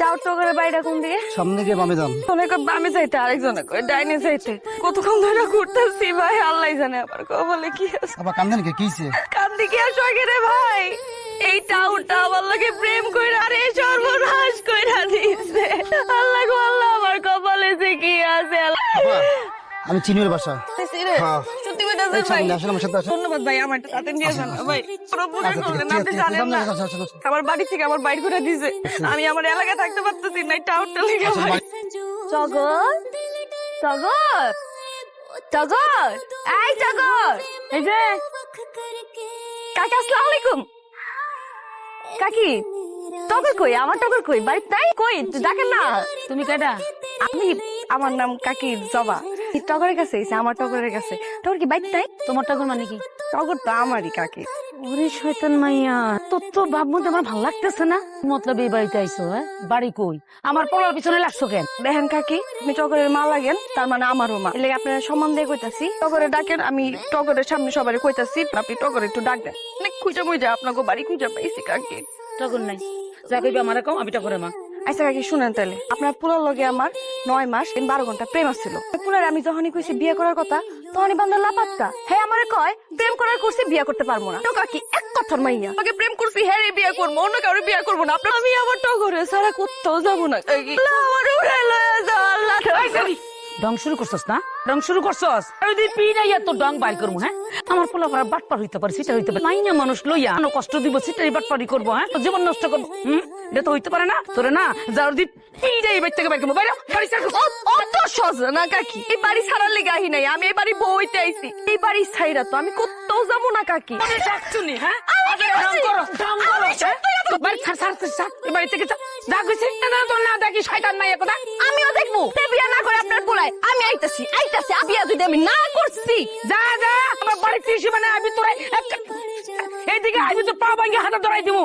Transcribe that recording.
চাও টগরে বাড়িটা কোন দিকে? সামনে গিয়ে বামে যান। অনেক বামে যাইতে আরেকজনে কই ডাইনে যাইতে। কতক্ষণ ধরে ঘুরতেছি ভাই আল্লাহ জানে আবার কো বলে কি আছে। আবার কান্দেন কে কিছে কান্দি কি আর শখে রে ভাই? এই টাউনটা আমার লগে প্রেম কইরা আরে সর্বনাশ কইরা দিছে আল্লাহ গো আল্লাহ আমার কপালে যে কি আছে আমি চিনির বাসা। হ্যাঁ। এই ভাই সামনে আসেন আমার সাথে আসেন। ধন্যবাদ ভাই আমার সাথে নিয়ে যান ভাই পুরো পুরো ঠিক করলেন আপনি জানেন না। সামনে আসেন, আসেন, আসেন। আমার বাড়ি থেকে আমার বাইর করে দিছে। আমি আমার এলাকায় থাকতে পারতেছি না টাউনটা লেগে ভাই। জগৎ জগৎ জগৎ। এই জগৎ এই যে কাকা আসসালামু আলাইকুম। কাকি টগর কই? আমার টগর কই? বাড়িতে তাই কই? ডাকেন না। তুমি কেডা? আমি আমার নাম কাকি জবা। টগরের কাছে এসে আমার টগরের কাছে। টগর কি বাইক নাই তোমার টাকার মানে কি? টগর তো আমারই কাকি। ওরে শয়তান মাইয়া তোর তো ভাব মধ্যে আমার ভালো লাগতেছে না। মতলব এই বাড়িতে আইসো হ্যাঁ? বাড়ি কই? আমার পলার পিছনে লাগছো কেন? দেখেন কাকি আমি টগরের মা লাগেন তার মানে আমারও মা। এলে আপনার সম্মান দিয়ে কইতাছি টগরে ডাকেন আমি টগরের সামনে সবাই কইতাছি আপনি টগরে একটু ডাক দেন। অনেক খুঁজে মুজে আপনাকে বাড়ি খুঁজে পাইছি কাকি। টাকার নাই। যা কইবে আমার কম আমি টাকারে মা। আচ্ছা কাকি শুনেন তাহলে। আপনার পুলার লগে আমার নয় মাস তিন বারো ঘণ্টা প্রেম আসছিল পুলার আমি যখনই কইছি বিয়ে করার কথা তখনই বান্ধব লাপাত্তা। হ্যাঁ আমারে কয় প্রেম করার করছি বিয়ে করতে পারব না। তো কাকি এক কথার মাইয়া। তোকে প্রেম করছি হ্যাঁ রে বিয়ে করব অন্য কারও বিয়ে করব না। আমি আমার টগরে সারা কোথাও যাব না। কাকি আমার উড়ে লয়ে যাও আল্লাহ। ডং শুরু করছস না? ডং শুরু করছস? আর যদি পি নাই তো ডং বাইর করব হ্যাঁ? আমার পোলা পড়া বাটপার হইতে পারে সেটা হইতে পারে। মাইনা মানুষ লইয়া কোনো কষ্ট দিব সেটাই বাটপারি করব হ্যাঁ? তোর জীবন নষ্ট করব হুম? এটা তো হইতে পারে না। তোরে না যার যদি পি যাই বাইর থেকে বাইর করব। বাইরে বাড়ি ছাড়। অত সহজ না কাকি। এই বাড়ি ছাড়ার লেগে আহি নাই আমি এই বাড়ি বইতে আইছি। এই বাড়ি ছাইরা তো আমি কোথাও যাব না কাকি। রাখছুনি, হ্যাঁ? করছি? করো, ঢং করো, আমি হ্যাঁ? সত্যি কথা- বাড়ি ছাড়, ছাড়, ছাড়, বাড়ি থেকে যা কইছে না, তোর না দেখি শয়তান মাইয়া কথা। আমিও দেখব। বিয়া না করে আপনার পোলায়। আমি আইতাছি আইতাছি বিয়া যদি আমি না করছি। যা, যা, আমার বাড়িতে এসে মানে আমি তোরাই এইদিকে আমি তো পা ভাঙ্গে হাতে ধরাই দিব